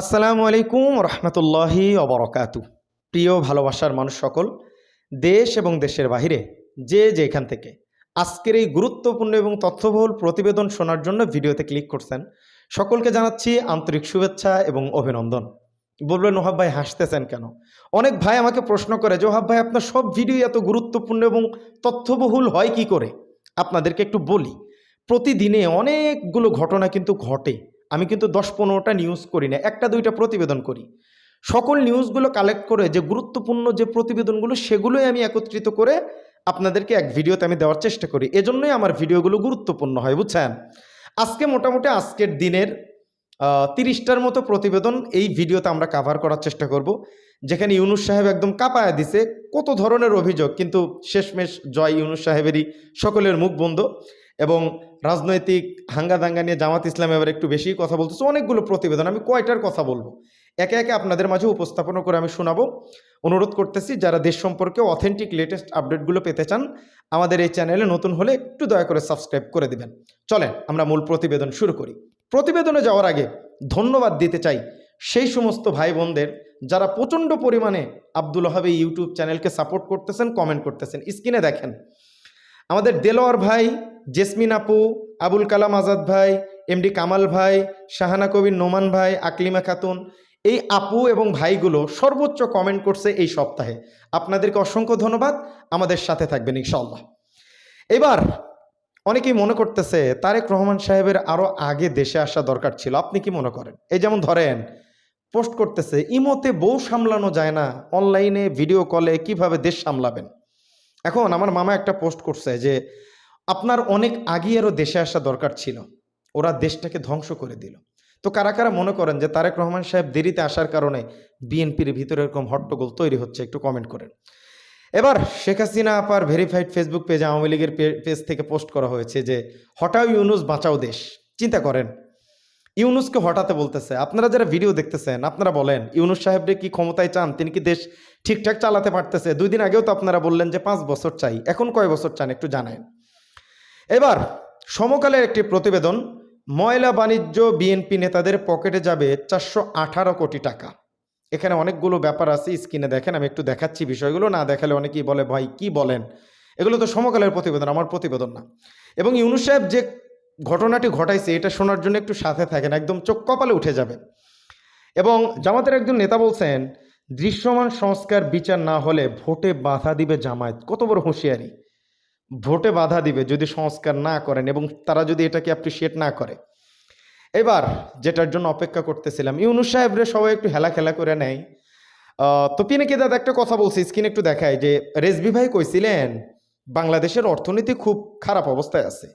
আসসালামু আলাইকুম রহমতুল্লাহি অবরকাতু প্রিয় ভালোবাসার মানুষ সকল, দেশ এবং দেশের বাহিরে, যে যেখান থেকে আজকের এই গুরুত্বপূর্ণ এবং তথ্যবহুল প্রতিবেদন শোনার জন্য ভিডিওতে ক্লিক করছেন, সকলকে জানাচ্ছি আন্তরিক শুভেচ্ছা এবং অভিনন্দন। বলবেন, ওহাব ভাই, হাসতেছেন কেন? অনেক ভাই আমাকে প্রশ্ন করে যে, ওহাব ভাই, আপনার সব ভিডিও এত গুরুত্বপূর্ণ এবং তথ্যবহুল হয় কি করে? আপনাদেরকে একটু বলি, প্রতিদিনে অনেকগুলো ঘটনা কিন্তু ঘটে। আমি কিন্তু দশ পনেরোটা নিউজ করি না, একটা দুইটা প্রতিবেদন করি। সকল নিউজগুলো কালেক্ট করে যে গুরুত্বপূর্ণ যে প্রতিবেদনগুলো, সেগুলোই আমি একত্রিত করে আপনাদেরকে এক ভিডিওতে আমি দেওয়ার চেষ্টা করি। এজন্যই আমার ভিডিওগুলো গুরুত্বপূর্ণ হয়, বুঝছেন? আজকে মোটামুটি আজকের দিনের তিরিশটার মতো প্রতিবেদন এই ভিডিওতে আমরা কাভার করার চেষ্টা করব। যেখানে ইউনুস সাহেব একদম কাঁপায় দিছে, কত ধরনের অভিযোগ, কিন্তু শেষমেশ জয় ইউনুস সাহেবেরই সকলের মুখ বন্ধ। এবং রাজনৈতিক হাঙ্গা দাঙ্গা নিয়ে জামাত ইসলাম এবার একটু বেশি কথা বলতেছে, অনেকগুলো প্রতিবেদন, আমি কয়টার কথা বলব? একে একে আপনাদের মাঝে উপস্থাপনা করে আমি শোনাবো। অনুরোধ করতেছি, যারা দেশ সম্পর্কে অথেন্টিক লেটেস্ট আপডেটগুলো পেতে চান, আমাদের এই চ্যানেলে নতুন হলে একটু দয়া করে সাবস্ক্রাইব করে দিবেন। চলেন, আমরা মূল প্রতিবেদন শুরু করি। প্রতিবেদনে যাওয়ার আগে ধন্যবাদ দিতে চাই সেই সমস্ত ভাই বোনদের যারা প্রচণ্ড পরিমাণে আব্দুল হাবে ইউটিউব চ্যানেলকে সাপোর্ট করতেছেন কমেন্ট করতেছেন। স্ক্রিনে দেখেন, আমাদের দেলোয়ার ভাই, জেসমিন আপু আবুল কালাম আজাদ ভাই এমডি কামাল ভাই, শাহানা কবির নোমান ভাই, আকলিমা খাতুন, এই আপু এবং ভাইগুলো সর্বোচ্চ কমেন্ট করছে এই সপ্তাহে। আপনাদেরকে অসংখ্য ধন্যবাদ। আমাদের সাথে থাকবেন ইনশাল্লাহ এবার, অনেকেই মনে করতেছে, তারেক রহমান সাহেবের আরও আগে দেশে আসা দরকার ছিল। আপনি কি মনে করেন? এই যেমন ধরেন, পোস্ট করতেছে, ইমোতে বউ সামলানো যায় না। অনলাইনে ভিডিও কলে কীভাবে দেশ সামলাবেন? এখন আমার মামা একটা পোস্ট করছে যে আপনার অনেক আগে আরও দেশে আসা দরকার ছিল। ওরা দেশটাকে ধ্বংস করে দিল। তো কারা কারা মনে করেন যে তারেক রহমান সাহেব দেরিতে আসার কারণে বিএনপির ভিতরে এরকম হট্টগোল তৈরি হচ্ছে, একটু কমেন্ট করেন। এবার শেখ হাসিনা আপার ভেরিফাইড ফেসবুক পেজে আওয়ামী লীগের পেজ থেকে পোস্ট করা হয়েছে যে হটাও ইউনুস বাঁচাও দেশ। চিন্তা করেন। ইউনুসকে হঠাতে বলতেছে, আপনারা যারা ভিডিও দেখতেছেন, আপনারা বলেন, ইউনুস সাহেবরে কি ক্ষমতায় চান? তিনি কি দেশ ঠিকঠাক চালাতে পারতেছে? দুই দিন আগেও তো আপনারা বললেন যে, পাঁচ বছর চাই। এখন কয় বছর চান? একটু জানায় এবার, সমকালের একটি প্রতিবেদন, ময়লা বাণিজ্য বিএনপি নেতাদের পকেটে যাবে চারশো আঠারো কোটি টাকা। এখানে অনেকগুলো ব্যাপার আছে, স্ক্রিনে দেখেন, আমি একটু দেখাচ্ছি বিষয়গুলো, না দেখালে অনেকেই বলে, ভাই, কি বলেন? এগুলো তো সমকালের প্রতিবেদন, আমার প্রতিবেদন না। এবং ইউনুস সাহেব যে ঘটনাটি ঘটাইছে, এটা শোনার জন্য একটু সাথে থাকেন, একদম চোখ কপালে উঠে যাবে। এবং জামাতের একজন নেতা বলছেন, দৃশ্যমান সংস্কার বিচার না হলে ভোটে বাধা দিবে জামায়াত। কত বড় হুঁশিয়ারি। ভোটে বাধা দিবে যদি সংস্কার না করেন এবং তারা যদি এটাকে অ্যাপ্রিসিয়েট না করে। এবার যেটার জন্য অপেক্ষা করতেছিলাম, ইউনুস সাহেবরে সবাই একটু হেলা খেলা করে নেয়। তো পিনাকি দাদা একটা কথা বলছি স্ক্রিন একটু দেখায় যে রেজবি ভাই কইছিলেন, বাংলাদেশের অর্থনীতি খুব খারাপ অবস্থায় আছে।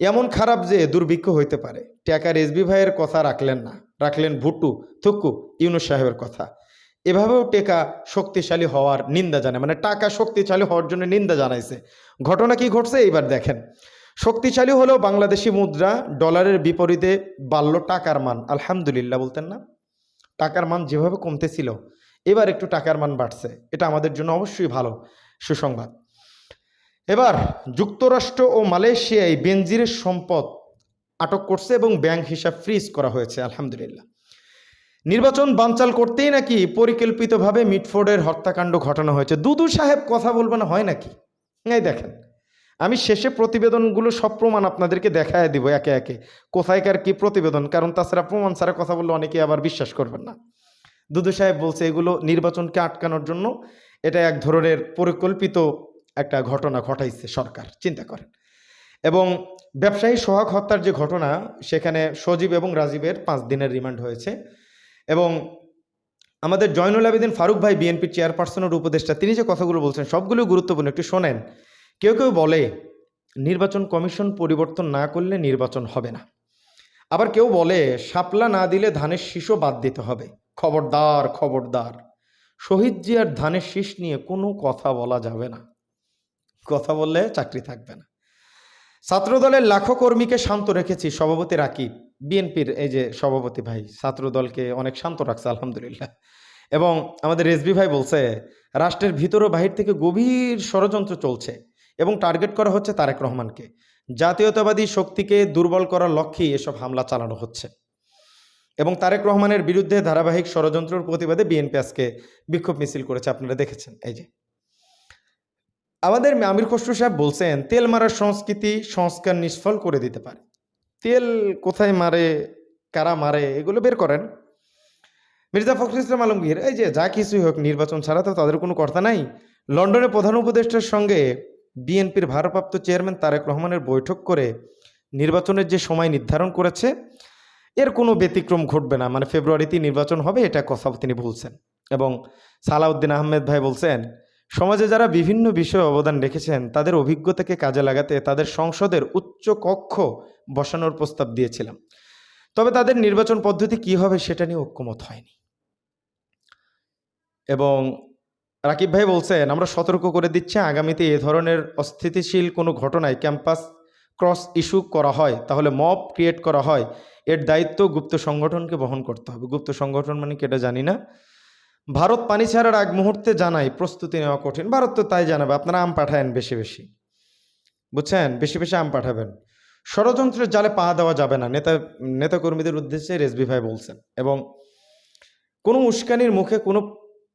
এমন খারাপ যে দুর্ভিক্ষ হইতে পারে। টাকা রেজবি ভাইয়ের কথা রাখলেন না, রাখলেন ভুট্টু, থুক্কু, ইউনুস সাহেবের কথা। এভাবেও টেকা শক্তিশালী হওয়ার নিন্দা জানায়। মানে টাকা শক্তিশালী হওয়ার জন্য নিন্দা জানাইছে। ঘটনা কি ঘটছে? এইবার দেখেন। শক্তিশালী হলেও বাংলাদেশি মুদ্রা ডলারের বিপরীতে বাড়ল টাকার মান। আলহামদুলিল্লাহ বলতেন না। টাকার মান যেভাবে কমতেছিল, এবার একটু টাকার মান বাড়ছে। এটা আমাদের জন্য অবশ্যই ভালো সুসংবাদ। এবার যুক্তরাষ্ট্র ও মালয়েশিয়ায় বেনজিরের সম্পদ আটক করছে এবং ব্যাংক হিসাব ফ্রিজ করা হয়েছে। আলহামদুলিল্লাহ। নির্বাচন বানচাল করতেই নাকি পরিকল্পিতভাবে মিটফোর্ডের হত্যাকাণ্ড ঘটানো হয়েছে? দুদু সাহেব কথা বলবে না হয় নাকি? এই দেখেন, আমি শেষে প্রতিবেদনগুলো সব প্রমাণ আপনাদেরকে দেখায় দিব একে একে। কোথায়কার কি প্রতিবেদন? কারণ তাছাড়া প্রমাণ ছাড়া কথা বললে অনেকে আবার বিশ্বাস করবেন না। দুদু সাহেব বলছে, এগুলো নির্বাচনকে আটকানোর জন্য এটা এক ধরনের পরিকল্পিত একটা ঘটনা ঘটাইছে সরকার, চিন্তা করেন। এবং ব্যবসায়ী সোহাগ হত্যার যে ঘটনা, সেখানে সজীব এবং রাজীবের পাঁচ দিনের রিমান্ড হয়েছে। এবং আমাদের জয়নুল আবেদিন ফারুক ভাই বিএনপির চেয়ারপারসনের উপদেষ্টা, তিনি যে কথাগুলো বলছেন, সবগুলো গুরুত্বপূর্ণ। একটু শোনেন। কেউ কেউ বলে, নির্বাচন কমিশন পরিবর্তন না করলে নির্বাচন হবে না। আবার কেউ বলে, শাপলা না দিলে ধানের শীষও বাদ দিতে হবে। খবরদার খবরদার। শহীদ জিয়ার ধানের শীষ নিয়ে কোনো কথা বলা যাবে না। কথা বললে চাকরি থাকবে না। ছাত্রদলের লাখো কর্মীকে শান্ত রেখেছি, সভাপতি রাকিব। বিএনপির এই যে সভাপতি ভাই ছাত্রদলকে অনেক শান্ত রাখছে, আলহামদুলিল্লাহ। এবং আমাদের এসবি ভাই বলছে, রাষ্ট্রের ভিতর ও বাহির থেকে গভীর ষড়যন্ত্র চলছে এবং টার্গেট করা হচ্ছে তারেক রহমানকে। জাতীয়তাবাদী শক্তিকে দুর্বল করার লক্ষ্যেই এসব হামলা চালানো হচ্ছে। এবং তারেক রহমানের বিরুদ্ধে ধারাবাহিক ষড়যন্ত্রের প্রতিবাদে বিএনপি আজকে বিক্ষোভ মিছিল করেছে, আপনারা দেখেছেন। এই যে। আমাদের আমির খসরু সাহেব বলছেন, তেল মারার সংস্কৃতি, সংস্কার নিষ্ফল করে দিতে পারে। তেল কোথায় মারে, কারা মারে, এগুলো বের করেন। মির্জা ফখরুল ইসলাম আলমগীর, এই যে যা কিছুই হোক নির্বাচন ছাড়া তো তাদের কোনো কথা নাই। লন্ডনে প্রধান উপদেষ্টার সঙ্গে বিএনপির ভারপ্রাপ্ত চেয়ারম্যান তারেক রহমানের বৈঠক করে নির্বাচনের যে সময় নির্ধারণ করেছে, এর কোনো ব্যতিক্রম ঘটবে না। মানে ফেব্রুয়ারিতেই নির্বাচন হবে, এটা কথা তিনি বলছেন। এবং সালাউদ্দিন আহমেদ ভাই বলছেন সমাজে যারা বিভিন্ন বিষয়ে অবদান রেখেছেন, তাদের অভিজ্ঞতাকে কাজে লাগাতে তাদের সংসদের উচ্চ কক্ষ বসানোর প্রস্তাব দিয়েছিলাম। তবে তাদের নির্বাচন পদ্ধতি কি হবে সেটা নিয়ে ঐক্যমত হয়নি। এবং রাকিব ভাই বলছেন, আমরা সতর্ক করে দিচ্ছি, আগামীতে এ ধরনের অস্থিতিশীল কোনো ঘটনায় ক্যাম্পাস ক্রস ইস্যু করা হয়, তাহলে মব ক্রিয়েট করা হয়। এর দায়িত্ব গুপ্ত সংগঠনকে বহন করতে হবে। গুপ্ত সংগঠন মানে কি এটা জানি না। ভারত পানি ছাড়ার আগ মুহূর্তে জানাই, প্রস্তুতি নেওয়া কঠিন। ভারত তো তাই জানাবে, আপনারা আম পাঠায়েন বেশি বেশি। বুঝছেন? বেশি বেশি আম পাঠাবেন। ষড়যন্ত্রের জালে পা দেওয়া যাবে না, নেতা, নেতাকর্মীদের উদ্দেশ্যে রেসবি ভাই বলছেন। এবং কোনো উস্কানির মুখে কোনো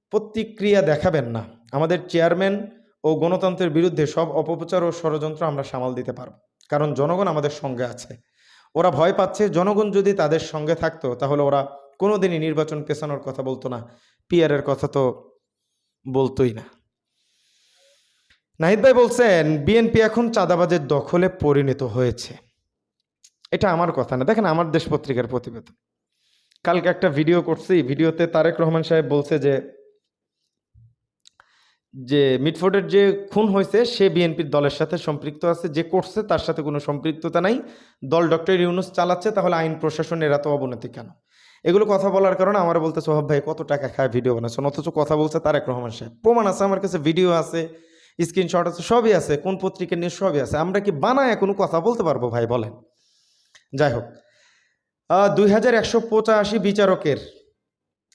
প্রতিক্রিয়া দেখাবেন না। আমাদের চেয়ারম্যান ও গণতন্ত্রের বিরুদ্ধে সব অপপ্রচার ও ষড়যন্ত্র আমরা সামাল দিতে পারব। কারণ জনগণ আমাদের সঙ্গে আছে। ওরা ভয় পাচ্ছে, জনগণ যদি তাদের সঙ্গে থাকতো, তাহলে ওরা কোনোদিনই নির্বাচন পেছানোর কথা বলতো না। পিয়ারের কথা তো বলতোই না। নাহিদ ভাই বলছেন, বিএনপি এখন চাঁদাবাজের দখলে পরিণত হয়েছে। এটা আমার কথা না। দেখেন, আমার দেশ পত্রিকার প্রতিবেদন। কালকে একটা ভিডিও করছি। ভিডিওতে তারেক রহমান সাহেব বলছে যে যে মিটফোর্ডের যে খুন হয়েছে, সে বিএনপির দলের সাথে সম্পৃক্ত আছে। যে করছে, তার সাথে কোনো সম্পৃক্ততা নাই। দল ডক্টর ইউনুস চালাচ্ছে, তাহলে আইন প্রশাসনের তো অবনতি কেন? এগুলো কথা বলার কারণে আমার বলতে সোহাব ভাই, কত টাকা খায় ভিডিও বানাচ্ছেন অথচ কথা বলছে তারেক রহমান সাহেব। প্রমাণ আছে, আমার কাছে ভিডিও আছে স্ক্রিনশট আছে, সবই আছে, কোন পত্রিকা নিয়ে সবই আছে। আমরা কি বানায় কোনো কথা বলতে পারব ভাই, বলেন। যাই হোক দুই হাজার একশো পঁচাশি বিচারকের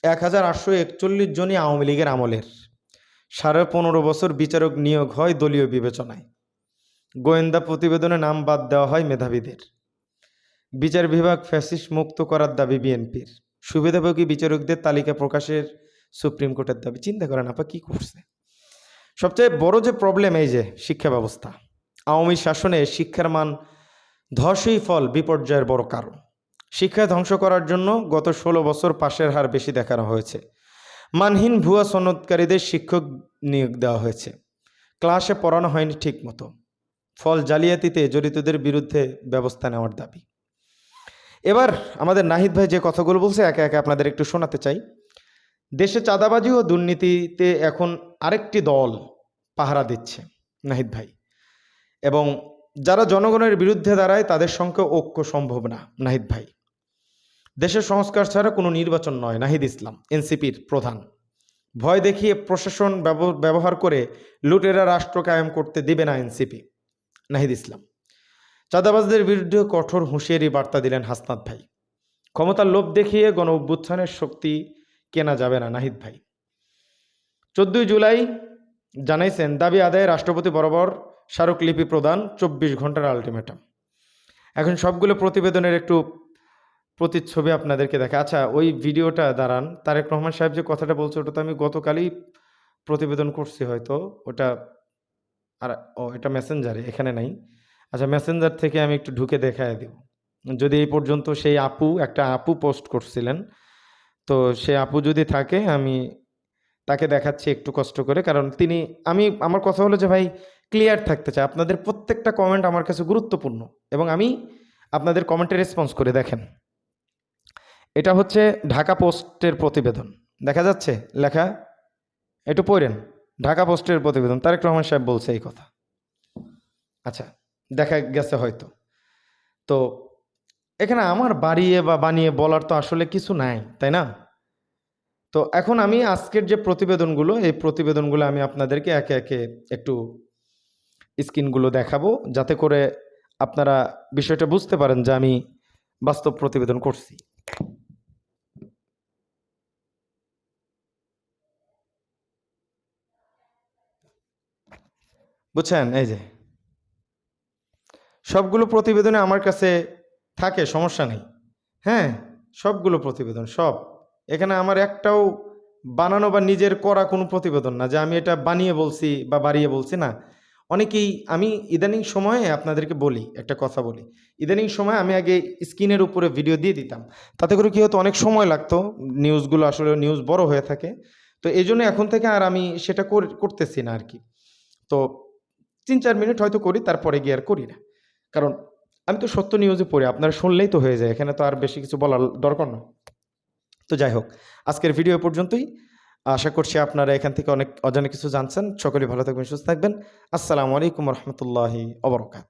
এক হাজার আটশো একচল্লিশ জনই আওয়ামী লীগের আমলের। সাড়ে পনেরো বছর বিচারক নিয়োগ হয় দলীয় বিবেচনায়। গোয়েন্দা প্রতিবেদনে নাম বাদ দেওয়া হয় মেধাবীদের। বিচার বিভাগ ফ্যাসিস মুক্ত করার দাবি বিএনপির। সুবিধাভোগী বিচারকদের তালিকা প্রকাশের সুপ্রিম কোর্টের দাবি। চিন্তা করেন আপা কি করছে? সবচেয়ে বড় যে প্রবলেম এই যে শিক্ষা ব্যবস্থা। আওয়ামী শাসনে শিক্ষার মান ধসই ফল বিপর্যয়ের বড় কারণ। শিক্ষা ধ্বংস করার জন্য গত ষোলো বছর পাশের হার বেশি দেখানো হয়েছে। মানহীন ভুয়া সনদকারীদের শিক্ষক নিয়োগ দেওয়া হয়েছে। ক্লাসে পড়ানো হয়নি ঠিক মতো ফল জালিয়াতিতে জড়িতদের বিরুদ্ধে ব্যবস্থা নেওয়ার দাবি। এবার আমাদের নাহিদ ভাই যে কথাগুলো বলছে, একে একে আপনাদের একটু শোনাতে চাই। দেশে চাঁদাবাজি ও দুর্নীতিতে এখন আরেকটি দল পাহারা দিচ্ছে, নাহিদ ভাই। এবং যারা জনগণের বিরুদ্ধে দাঁড়ায়, তাদের সঙ্গে ঐক্য সম্ভব না, নাহিদ ভাই। দেশের সংস্কার ছাড়া কোনো নির্বাচন নয়, নাহিদ ইসলাম, এনসিপির প্রধান। ভয় দেখিয়ে প্রশাসন ব্যব- ব্যবহার করে লুটেরা রাষ্ট্র কায়েম করতে দেবে না এনসিপি, নাহিদ ইসলাম। চাঁদাবাজদের বিরুদ্ধে কঠোর হুঁশিয়ারি বার্তা দিলেন হাসনাত ভাই। ক্ষমতার লোভ দেখিয়ে গণ অভ্যুত্থানের শক্তি কেনা যাবে না নাহিদ ভাই। চোদ্দই জুলাই জানাইছেন, দাবি আদায়ে রাষ্ট্রপতি বরাবর স্মারকলিপি প্রদান চব্বিশ ঘণ্টার আলটিমেটাম। এখন সবগুলো প্রতিবেদনের একটু প্রতিচ্ছবি আপনাদেরকে দেখা। আচ্ছা ওই ভিডিওটা দাঁড়ান, তারেক রহমান সাহেব যে কথাটা বলছে ওটা তো আমি গতকালই প্রতিবেদন করছি হয়তো, ওটা আর, ও, এটা মেসেঞ্জারে এখানে নাই। আচ্ছা মেসেঞ্জার থেকে আমি একটু ঢুকে দেখায় দেব। যদি এই পর্যন্ত সেই আপু, একটা আপু পোস্ট করছিলেন, তো সে আপু যদি থাকে, আমি তাকে দেখাচ্ছি একটু কষ্ট করে। কারণ তিনি, আমি, আমার কথা হলো যে ভাই ক্লিয়ার থাকতে চাই। আপনাদের প্রত্যেকটা কমেন্ট আমার কাছে গুরুত্বপূর্ণ এবং আমি আপনাদের কমেন্টে রেসপন্স করে দেখেন। এটা হচ্ছে ঢাকা পোস্টের প্রতিবেদন। দেখা যাচ্ছে? লেখা? একটু পড়েন। ঢাকা পোস্টের প্রতিবেদন। তারেক রহমান সাহেব বলছে এই কথা। আচ্ছা। দেখা গেছে হয়তো। তো এখানে আমার বাড়িয়ে বা বানিয়ে বলার তো আসলে কিছু নাই, তাই না? তো এখন আমি আজকের যে প্রতিবেদনগুলো, এই প্রতিবেদনগুলো আমি আপনাদেরকে একে একে একটু স্ক্রিনগুলো দেখাবো, যাতে করে আপনারা বিষয়টা বুঝতে পারেন যে আমি বাস্তব প্রতিবেদন করছি। বুঝছেন? এই যে। সবগুলো প্রতিবেদনে আমার কাছে থাকে, সমস্যা নেই। হ্যাঁ সবগুলো প্রতিবেদন, সব। এখানে আমার একটাও বানানো বা নিজের করা কোনো প্রতিবেদন না, যে আমি এটা বানিয়ে বলছি বা বাড়িয়ে বলছি না। অনেকেই, আমি ইদানিং সময়ে আপনাদেরকে বলি, একটা কথা বলি। ইদানিং সময় আমি আগে স্ক্রিনের উপরে ভিডিও দিয়ে দিতাম। তাতে করে কী হতো, অনেক সময় লাগতো, নিউজগুলো আসলে নিউজ বড় হয়ে থাকে। তো এই জন্য এখন থেকে আর আমি সেটা কর- করতেছি না আর কি। তো তিন চার মিনিট হয়তো করি, তারপরে গিয়ে আর করি না। কারণ আমি তো সত্য নিউজে পড়ি, আপনারা শুনলেই তো হয়ে যায়, এখানে তো আর বেশি কিছু বলার দরকার না। তো যাই হোক, আজকের ভিডিও পর্যন্তই। আশা করছি আপনারা এখান থেকে অনেক অজানা কিছু জানছেন। সকলেই ভালো থাকবেন, সুস্থ থাকবেন। আসসালামু আলাইকুম রহমতুল্লাহি অবরকাত